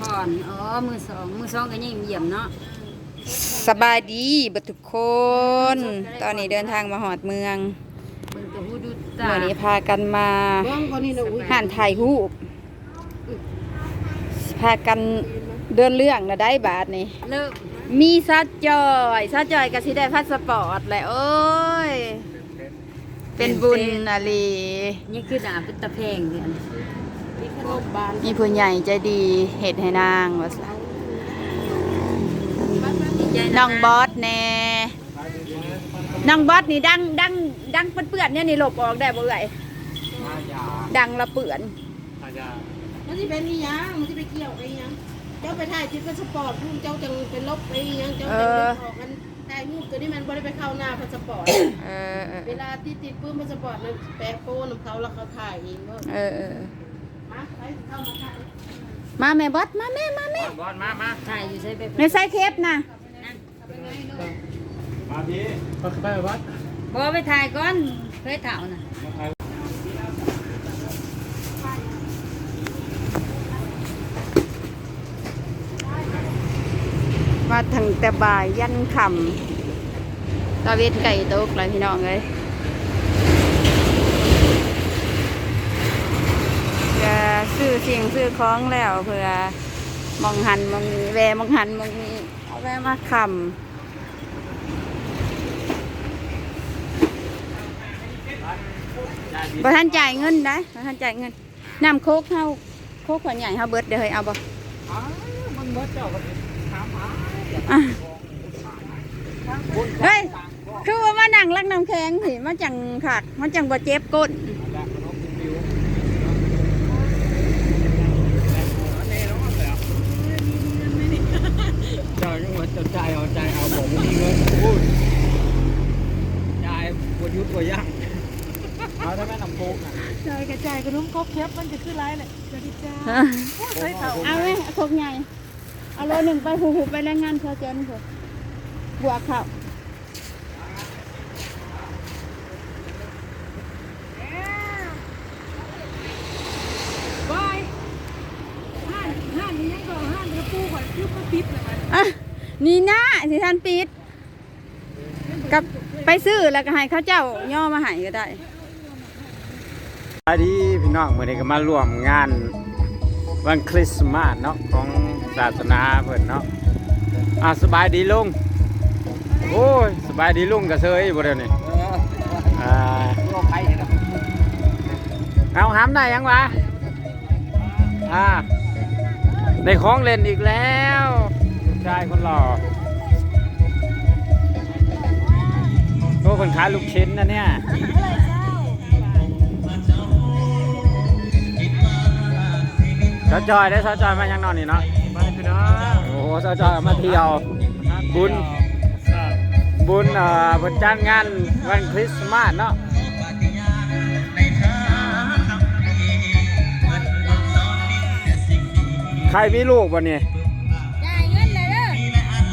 ผ่อน อ๋อ มือสอง มือสองก็ยังเยี่ยมเนาะสบายดีเบัดทุกคน ตอนนี้เดินทางมาหอดเมืองเบิ่งตัวหูดูตาเมื่อนี้พากันมาบ้องคนนี้นะอุ้ยห่านถ่ายรูปพากันเดินเรื่องนะได้บาทนี่เลิกมีซัดจอยซัดจอยก็สิได้พาสปอร์ตแหละโอ้ย เป็นบุญอะไรนี่คือดาบเป็นตะแพงเดือนมีขน มบานมีผู้ใหญ่ใจดีเห็ดให้นางว่าซะดีใจะน้องบอสแน่น้องบอสนี่ดังดังดังเปื้อนๆเนี่ยนี่หลบออกได้บ่เอ่ยดังละเปื่อนมันจะเป็นอีหยังมันจะไปเกี่ยวไอ้หยังเจ้าไปถ่ายคลิปเป็นสปอร์ตรุ่นเจ้าจังเป็นลบไอ้หยังเจ้าจังเป็นออกกันถ่ายรูปตัวนี้มันบ่ได้ไปเข้าหน้าพาสปอร์ตเออเออเวลาที่ติดปื้มพาสปอร์ตนั้นแปะโป้นำเขาแล้วเขาถ่ายเองก็เออเออ มาไปเข้ามาถ่ายมาแม่บอสมาแม่มาแม่บอลมามาถ่ายอยู่ใช้ไปในไซส์เคปนะมาพี่มาไปวัดบ่ไปถ่ายก่อนเคยถ่าน่ะมาถึงแต่บ่ายยันคำตะเวนไก่ตกเลยพี่น้องเลยจะซื้อเสียงซื้อ ของแล้วเพื่อมองหันมองนี้แวมองหันมองนี้เอาแวมาคำบ่ท่านจ่ายเงินได้บ่ท่านจ่ายเงินน้ำโคกเฮาโคกขวดใหญ่เฮาเบิดเดี๋ยวเฮ้ยเอาบ่มันเบิดเจ้าก็ถามหาอะเฮ้ยคือว่ามานั่งรักน้ำแข็งสิมาจังขักมาจังบ่เจ็บก้น เจ้ายังว่าจะจ่าย เอาใจเอาบอกว่มีเงินพูดจ่ายบวยุทธ์บวย่างเอาได้ไหมน้ำโคกอะจ่ายกระจายกระนุ่มครบแคปมันจะขึ้นไลน์แหละสวัสดีจ้าใส่เต่าเอาไหมเอาคกใหญ่เอาโลหนึ่งไปหูๆไปแรงงานเขาเจนเถอะบวกเขาบายห้านห้านนี้ยังก็ห้านกระปูก่อนคือก็ปิดเลยมันอะ นี่นะสิท่านปิดกับไปซื้อแล้วก็ให้เขาเจ้าย่อมาให้ก็ได้สวัสดีพี่น้องวันนี้ก็มาร่วมงานวันคริสต์มาสเนาะของศาสนาเพิ่นเนาะอะสบายดีลุงโอ้ยสบายดีลุงกับเซยบ่เดี๋ยวนี้อ่าเอาห้ามได้ยังวะอ่าได้ของเล่นอีกแล้ว ชายคนหล่อโอ้คนขายลูกชิ้นนะเนี่ย สาวจอยได้สาวจอยมายังนอนนี่เนาะ มาพี่น้องโอ้โหสาวจอยมาเที่ยว บุญ บุญเอ่อบนจ้างงานวันคริสต์มาสเนาะใครมีลูกวันนี้จ่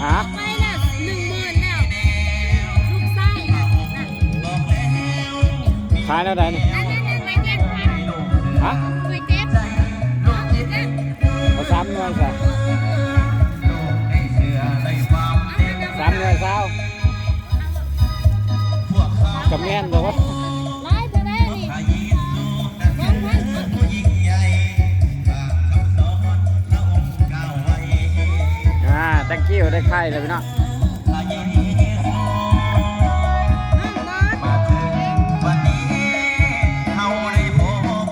ฮะไปละหนึ่งหมื่นแล้วลูกไส้น่ะน่ะขายแล้วไหนนี่อันนั้นน่ะไม่เจ็บค่ะฮะไม่เจ็บเอาเจ็บเจ็บเอาสามหน่วยใส่สามหน่วยเศร้ากับแม่นบอกว่าา thank you ได้ไข่เลยพี่น้องวันนี้เฮาได้พบ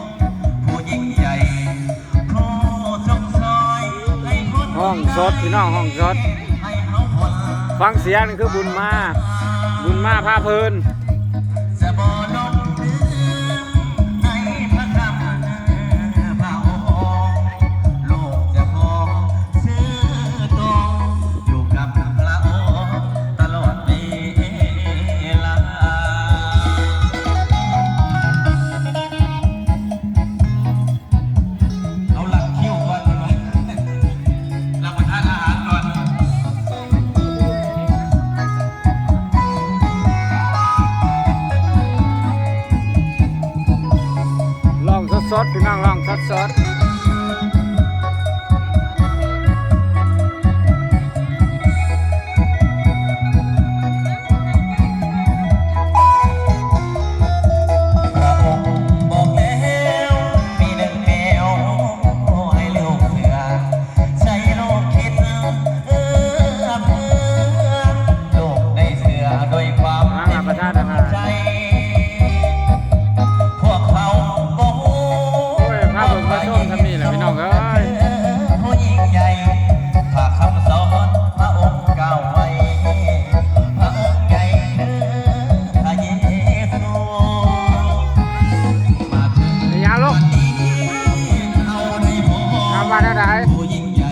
ผู้ยิ่งใหญ่ผู้ทรงซอยให้คนห้องสดพี่น้องห้องสดให้เฮาหนฟังเสียงนี่คือบุญมา บุญมาพาเพลิน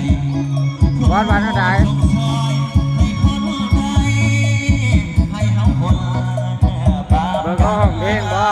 ผู้ยิ่งใหญ่บอสวันอะไรต้องซอยให้คนไทยให้เฮาคนป่าเบอร์ก็ห้องเพลงบ่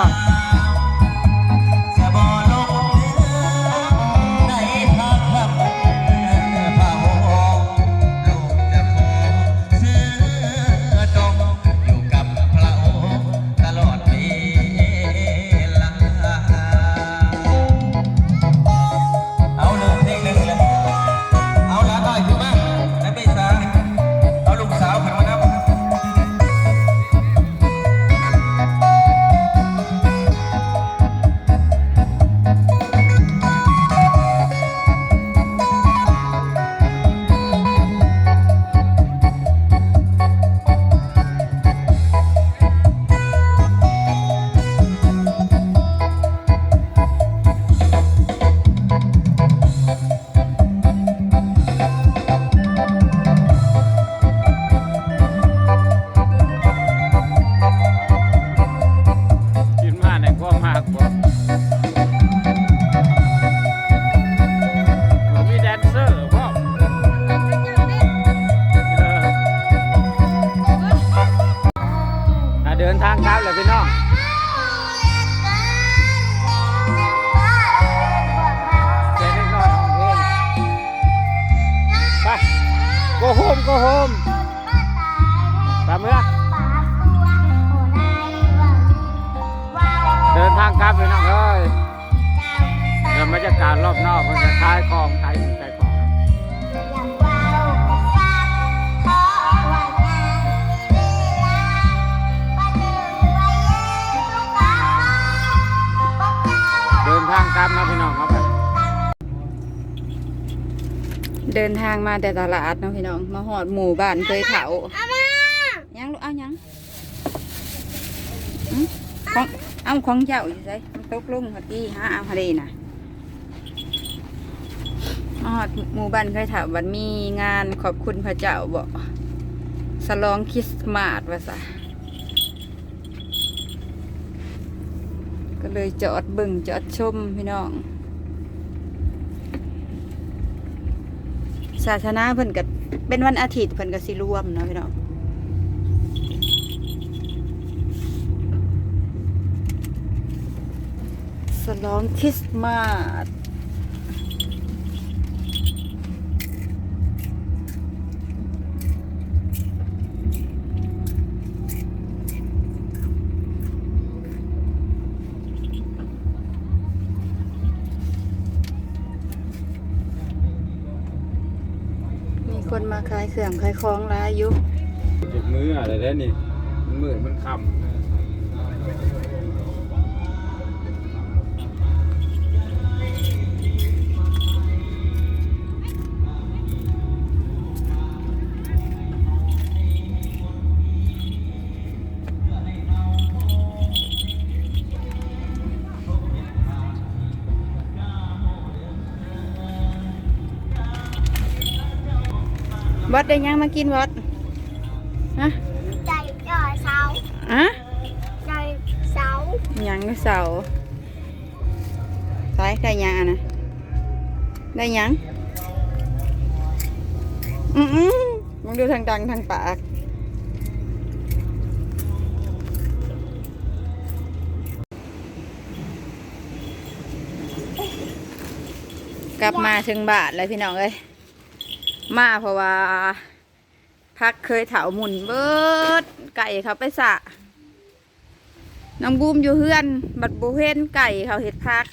ารอบนอกมันจะคล้ายคลองไทยไทยคลองเดินทางกลับนะพี่น้องครับเดินทางมาแต่ตลาดเนาะพี่น้อง มาหอดหมู่บ้านเคยเถายังลูกเอายังของเอาของเจ้าอยู่ไสมันตกลงพอดีหาเอาพอดีนะ อดหมู่บ้านเคยถามวันมีงานขอบคุณพระเจ้าบอกสลองคริสต์มาสว่าซะก็เลยจอดเบิ่งจอดชมพี่น้อง ศาสนาเพิ่นก็เป็นวันอาทิตย์เพิ่นก็สิรวมเนาะพี่น้องสลองคริสต์มาส คนมาขายเครื่องขายของหลายอยู่ จุดมืออะไรได้นี่มันมืดมันคำ บอสได้หยังมากินบอสฮะใจจ่อเสาอะใจเสาหยังก็เสาใส่ได้หยังอะนะได้หยังอือๆมึงดูทางดังทางปากกลับมาถึงบ้านแล้วพี่น้องเอ้ย มาเพราะว่าพักเคยเถาหมุนเบิดไก่เขาไปสระน้องบูมอยู่เฮือน บัดบูเห็นไก่เขาเห็ดพัก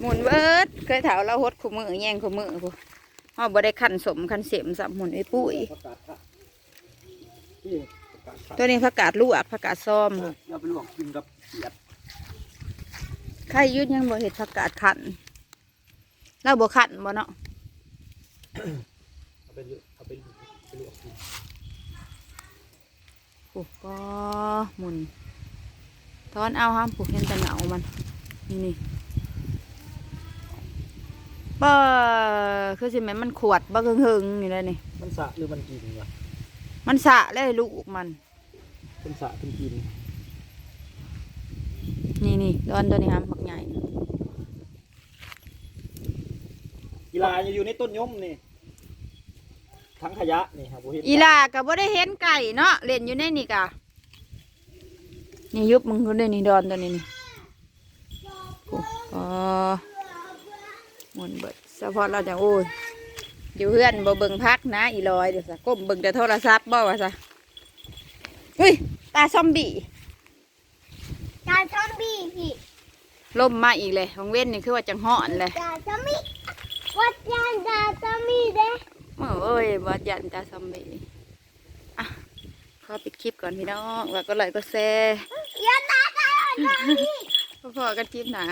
หมุนเบิดเคยเถาเราหดขูมือแย่งขูมือกูอ๋อบ่ได้ขันสมขันเสียมสับหมุนไอ้ปุ้ยตัวนี้ผักกาดลวกผักกาดซ้อมอย่าไปลวกกินกับเขียดใครยืดยังบ่เห็ดผักกาดขัน เราบ่ขันบ่เนาะเอาไปเอาไปไปลวกกินโอ้ก็หมุนทอนเอาห้ามผูกเห็นแต่เหงามัน นี่นี่บ่คือสิแม่นมันขวดบ่เฮงๆนี่แหละนี่มันสะหรือมันกินวะมันสะเลยลูกมันเป็นสะเป็นกิน นี่นี่ดอนตัวนี้ครับบักใหญ่ กีฬาอยู่ในต้นยมนี่ทั้งขยะนี่ครับบ่เห็นอีหลาก็บ่ได้เห็นไก่เนาะเล่นอยู่ในนี่กะนี่ยุบมึงคนนี้นี่ดอนตัวนี้นี่โอ้อ๋อหมันเบิดเฉพาะเราจะโอ้ยอยู่เพื่อนบ่เบิ่งพักนะ อีลอยเดี๋ยวซะก้มเบิ่งแต่โทรศัพท์บ่ว่าซะเฮ้ยตาซอมบี้จาซอมบี้พี่ล่มมาอีกเลยของเว้นนี่คือว่าจังห่อนเลยจาซอมบี้ วัดยานจาซอมบี้เด้โอ้ยบอดยันตาซอมบี้อะขอปิดคลิปก่อนพี่น้องแล้วก็ไลค์ก็แชร์ยานตาตาซอมบี้พอๆกันคลิปหนา